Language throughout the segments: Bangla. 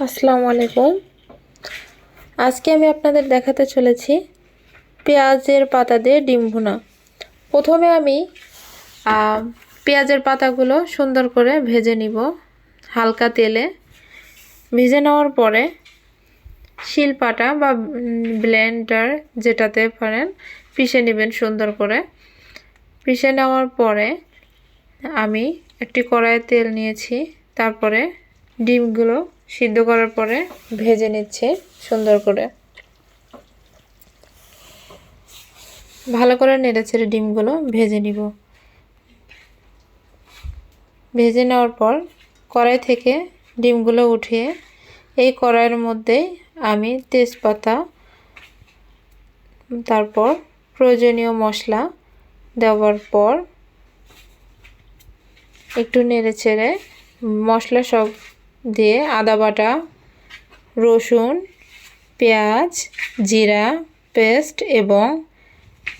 আসসালামু আলাইকুম। আজকে আমি আপনাদের দেখাতে চলেছি পেঁয়াজের পাতা দিয়ে ডিম ভুনা। প্রথমে আমি পেঁয়াজের পাতাগুলো সুন্দর করে ভেজে নিব হালকা তেলে। ভেজে নেওয়ার পরে শিলপাটা বা ব্লেন্ডার যেটাতে পারেন, পিষে নেবেন সুন্দর করে। পিষে নেওয়ার পরে আমি একটি কড়াইয়ে তেল নিয়েছি, তারপরে ডিমগুলো সিদ্ধ করার পরে ভেজে নিচ্ছি সুন্দর করে। ভালো করে নেড়ে ছেড়ে ডিমগুলো ভেজে নিব। ভেজে নেওয়ার পর কড়াই থেকে ডিমগুলো উঠিয়ে এই কড়াইয়ের মধ্যে আমি তেজপাতা, তারপর প্রয়োজনীয় মশলা দেওয়ার পর একটু নেড়ে চেড়ে মশলা সব দিয়ে আদা বাটা, রসুন, পেঁয়াজ, জিরা, পেস্ট এবং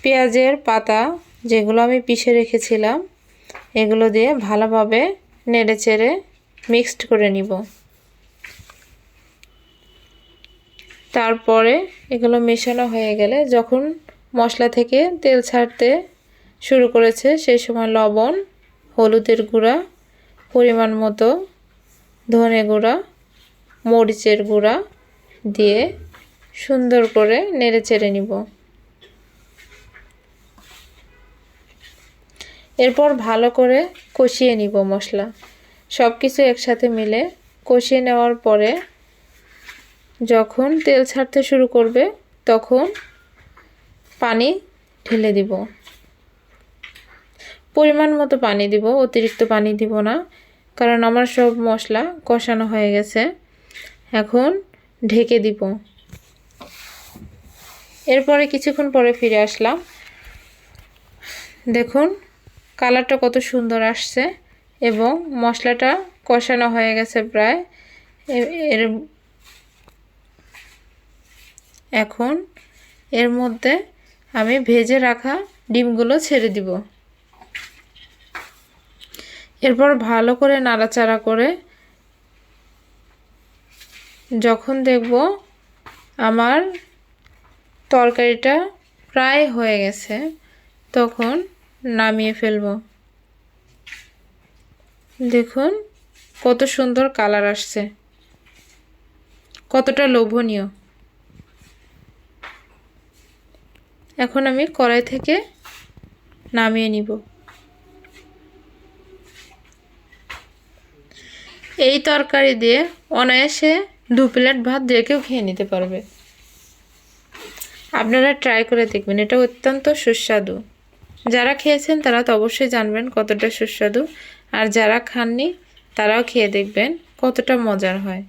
পেঁয়াজের পাতা যেগুলো আমি পিষে রেখেছিলাম, এগুলো দিয়ে ভালোভাবে নেড়ে চেড়ে মিক্সড করে নিব। তারপরে এগুলো মেশানো হয়ে গেলে যখন মশলা থেকে তেল ছাড়তে শুরু করেছে, সেই সময় লবণ, হলুদের গুঁড়া, পরিমাণ মতো ধনে গুঁড়া, মরিচের গুঁড়া দিয়ে সুন্দর করে নেড়ে চেড়ে নিব। এরপর ভালো করে কষিয়ে নিব মশলা। সব কিছু একসাথে মিলে কষিয়ে নেওয়ার পরে যখন তেল ছাড়তে শুরু করবে তখন পানি ঢেলে দিব। পরিমাণ মতো পানি দিব, অতিরিক্ত পানি দিব না। কারণ আমার সব মশলা কষানো হয়ে গেছে। এখন ঢেকে দিব। এরপরে কিছুক্ষণ পরে ফিরে আসলাম। দেখুন, কালারটা কত সুন্দর আসছে এবং মশলাটা কষানো হয়ে গেছে প্রায়। এর এখন এর মধ্যে আমি ভেজে রাখা ডিমগুলো ছেড়ে দিব। এরপর ভালো করে নাড়াচাড়া করে যখন দেখব আমার তরকারিটা প্রায় হয়ে গেছে, তখন নামিয়ে ফেলব। দেখুন কত সুন্দর কালার আসছে। কতটা লোভনীয়। এখন আমি কড়াই থেকে নামিয়ে নিব। এই তরকারি দিয়ে অনায়াসে দু প্লেট ভাত দিয়ে কেউ খেয়ে নিতে পারবে। আপনারা ট্রাই করে দেখবেন, এটা অত্যন্ত সুস্বাদু। যারা খেয়েছেন তারা তো অবশ্যই জানবেন কতটা সুস্বাদু। আর যারা খাননি তারাও খেয়ে দেখবেন কতটা মজার হয়।